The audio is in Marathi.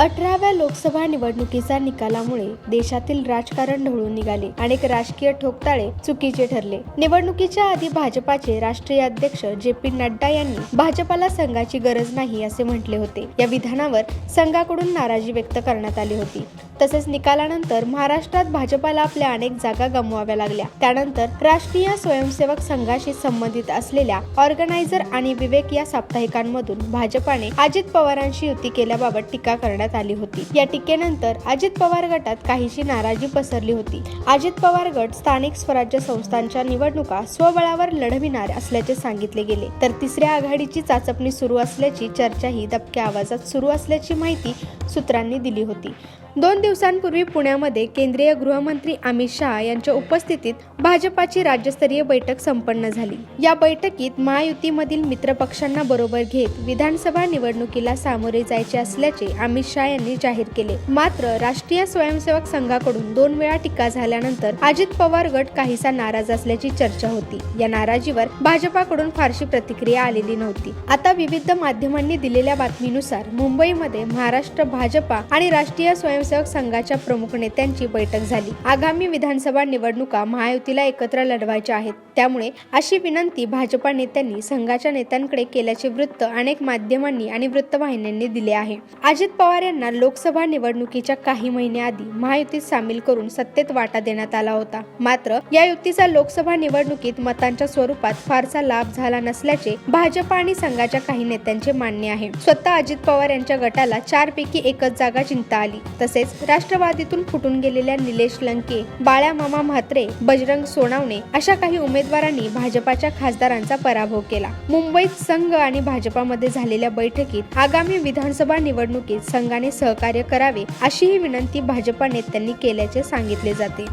अठराव्या लोकसभा निवडणुकीच्या निकालामुळे देशातील राजकारण ढवळून निघाले. अनेक राजकीय ठोकताळे चुकीचे ठरले. निवडणुकीच्या आधी भाजपाचे राष्ट्रीय अध्यक्ष जे पी नड्डा यांनी भाजपाला संघाची गरज नाही असे म्हटले होते. या विधानावर संघाकडून नाराजी व्यक्त करण्यात आली होती. तसेच निकालानंतर महाराष्ट्रात भाजपाला आपल्या अनेक जागा गमवाव्या लागल्या. त्यानंतर राष्ट्रीय स्वयंसेवक संघाशी संबंधित असलेल्या ऑर्गनायझर आणि विवेक या साप्ताहिकांमधून भाजपाने अजित पवारांशी युती केल्याबाबत टीका करण्यात आली होती. या टीकेनंतर अजित पवार गटात काहीशी नाराजी पसरली होती. अजित पवार गट स्थानिक स्वराज्य संस्थांच्या निवडणुका स्वबळावर लढविणार असल्याचे सांगितले गेले. तर तिसऱ्या आघाडीची चाचपणी सुरू असल्याची चर्चाही दबक्या आवाजात सुरू असल्याची माहिती सूत्रांनी दिली होती. दोन दिवसांपूर्वी पुण्यामध्ये केंद्रीय गृहमंत्री अमित शहा यांच्या उपस्थितीत भाजपाची राज्यस्तरीय बैठक संपन्न झाली. या बैठकीत महायुतीमधील मित्रपक्षांना बरोबर घेत विधानसभा निवडणुकीला सामोरे जायचे असल्याचे अमित शहा यांनी जाहीर केले. मात्र राष्ट्रीय स्वयंसेवक संघाकडून दोन वेळा टीका झाल्यानंतर अजित पवार गट काहीसा नाराज असल्याची चर्चा होती. या नाराजीवर भाजपाकडून फारशी प्रतिक्रिया आलेली नव्हती. आता विविध माध्यमांनी दिलेल्या बातमीनुसार मुंबईमध्ये महाराष्ट्र भाजपा आणि राष्ट्रीय स्वयंसेवक संघाच्या प्रमुख नेत्यांची बैठक झाली. आगामी विधानसभा निवडणुका महायुतीला एकत्र लढवायच्या आहेत. त्यामुळे अशी विनंती भाजपा नेत्यांनी संघाच्या नेत्यांकडे केल्याचे वृत्त अनेक माध्यमांनी आणि वृत्तवाहिन्यांनी दिले आहे. अजित पवार यांना लोकसभा निवडणुकीच्या काही महिन्याआधी महायुतीत सामील करून सत्तेत वाटा देण्यात आला होता. मात्र या युतीचा लोकसभा निवडणुकीत मतांच्या स्वरूपात फारसा लाभ झाला नसल्याचे भाजपा आणि संघाच्या काही नेत्यांचे मान्य आहे. स्वतः अजित पवार यांच्या गटाला चार पैकी एकच जागा जिंकता आली. तसेच राष्ट्रवादीतून फुटून गेलेल्या निलेश लंके बाळ्या मामा म्हात्रे बजरंग सोनावणे अशा काही उमेदवारांनी भाजपाच्या खासदारांचा पराभव केला. मुंबईत संघ आणि भाजपामध्ये झालेल्या बैठकीत आगामी विधानसभा निवडणुकीत संघाने सहकार्य करावे अशीही विनंती भाजपा नेत्यांनी केल्याचे सांगितले जाते.